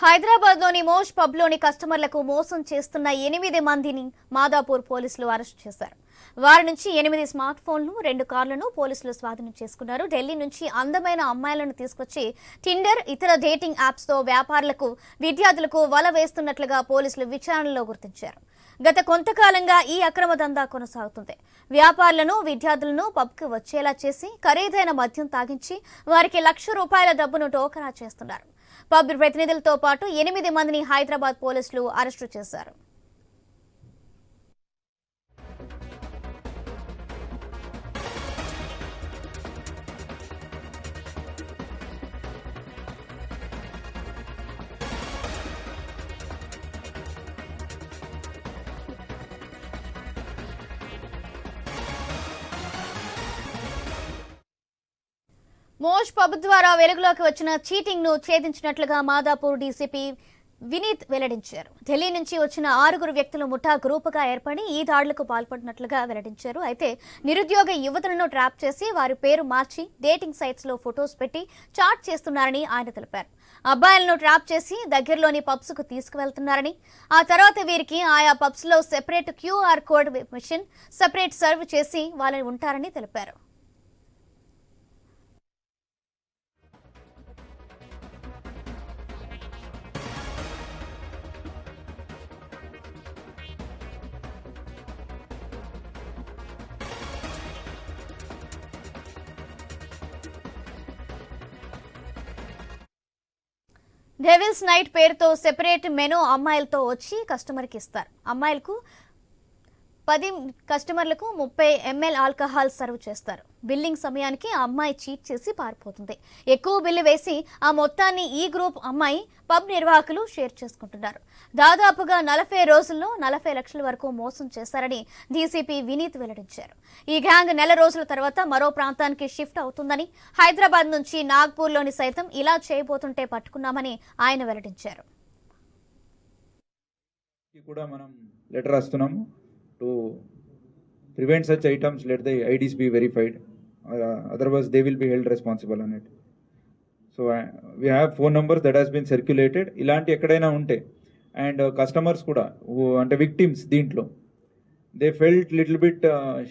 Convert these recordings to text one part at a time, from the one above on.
హైదరాబాద్లోని మోష్ పబ్లోని కస్టమర్లకు మోసం చేస్తున్న ఎనిమిది మందిని మాదాపూర్ పోలీసులు అరెస్ట్ చేశారు. వారి నుంచి ఎనిమిది స్మార్ట్ ఫోన్లు రెండు కార్లను పోలీసులు స్వాధీనం చేసుకున్నారు. ఢిల్లీ నుంచి అందమైన అమ్మాయిలను తీసుకొచ్చి టిండర్ ఇతర డేటింగ్ యాప్స్తో వ్యాపారులకు విద్యార్థులకు వల వేస్తున్నట్లుగా పోలీసులు విచారణలో గుర్తించారు. గత కొంతకాలంగా ఈ అక్రమ దందా కొనసాగుతుంది. వ్యాపారులను విద్యార్థులను పబ్కి వచ్చేలా చేసి ఖరీదైన మద్యం తాగించి వారికి లక్ష రూపాయల డబ్బును టోకరా చేస్తున్నారు. పబ్ ప్రతినిధులతో పాటు ఎనిమిది మందిని హైదరాబాద్ పోలీసులు అరెస్టు చేశారు. మోష్ పబ్ ద్వారా వెలుగులోకి వచ్చిన చీటింగ్ను ఛేదించినట్లుగా మాదాపూర్ డీసీపీ వినీత్ వెల్లడించారు. ఢిల్లీ నుంచి వచ్చిన ఆరుగురు వ్యక్తులు ముఠా గ్రూపుగా ఏర్పడి ఈ దాడులకు పాల్పడినట్లుగా వెల్లడించారు. అయితే నిరుద్యోగ యువతులను ట్రాప్ చేసి వారి పేరు మార్చి డేటింగ్ సైట్స్లో ఫొటోస్ పెట్టి చాట్ చేస్తున్నారని ఆయన తెలిపారు. అబ్బాయిలను ట్రాప్ చేసి దగ్గరలోని పబ్స్కు తీసుకువెళ్తున్నారని ఆ తర్వాత వీరికి ఆయా పబ్స్లో separate QR code machine separate serve చేసి వాళ్ళని ఉంటారని తెలిపారు. డెవిల్స్ నైట్ పేరుతో సెపరేట్ మెనూ అమ్మాయిలతో వచ్చి కస్టమర్కి ఇస్తారు. అమ్మాయిలకు పది కస్టమర్లకు ముప్పై ఎంఎల్ ఆల్కహాల్ సర్వ్ చేస్తారు. బిల్లింగ్ సమయానికి ఆ అమ్మాయి చీట్ చేసి పారిపోతుంది. ఎక్కువ బిల్లు వేసి ఆ మొత్తాన్ని ఈ గ్రూప్ అమ్మాయి పబ్ నిర్వాహకులు షేర్ చేసుకుంటున్నారు. దాదాపుగా నలభై రోజుల్లో నలభై లక్షల వరకు మోసం చేశారని డీసీపీ వినీత్ వెల్లడించారు. ఈ గ్యాంగ్ నెల రోజుల తర్వాత మరో ప్రాంతానికి షిఫ్ట్ అవుతుందని హైదరాబాద్ నుంచి నాగ్పూర్లోని సైతం ఇలా చేయబోతుంటే పట్టుకున్నామని ఆయన వెల్లడించారు. కూడా మనం లెటర్ రాస్తున్నాము. To prevent such items let the IDs be verified otherwise they will be held responsible and so we have phone numbers that has been circulated ఇలాంటి ఎక్కడైనా ఉంటే అండ్ కస్టమర్స్ కూడా అంటే విక్టిమ్స్ దీంట్లో they felt little bit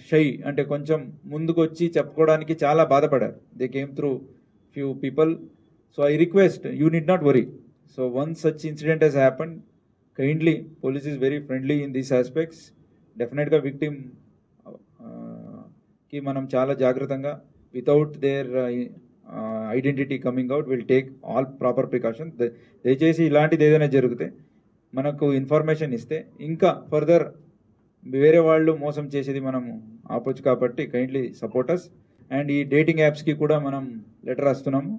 shy అంటే కొంచెం ముందుకు వచ్చి చెప్పుకోవడానికి చాలా బాధపడారు. They came through few people so I request you need not worry so one such incident has happen kindly police is very friendly in these aspects డెఫినెట్గా విక్టిమ్కి మనం చాలా జాగ్రత్తగా without their identity coming out will take all proper precaution దయచేసి ఇలాంటిది ఏదైనా జరిగితే మనకు ఇన్ఫర్మేషన్ ఇస్తే ఇంకా ఫర్దర్ వేరే వాళ్ళు మోసం చేసేది మనము ఆపొచ్చు కాబట్టి కైండ్లీ సపోర్టర్స్ అండ్ ఈ డేటింగ్ యాప్స్కి కూడా మనం లెటర్ రాస్తున్నాము.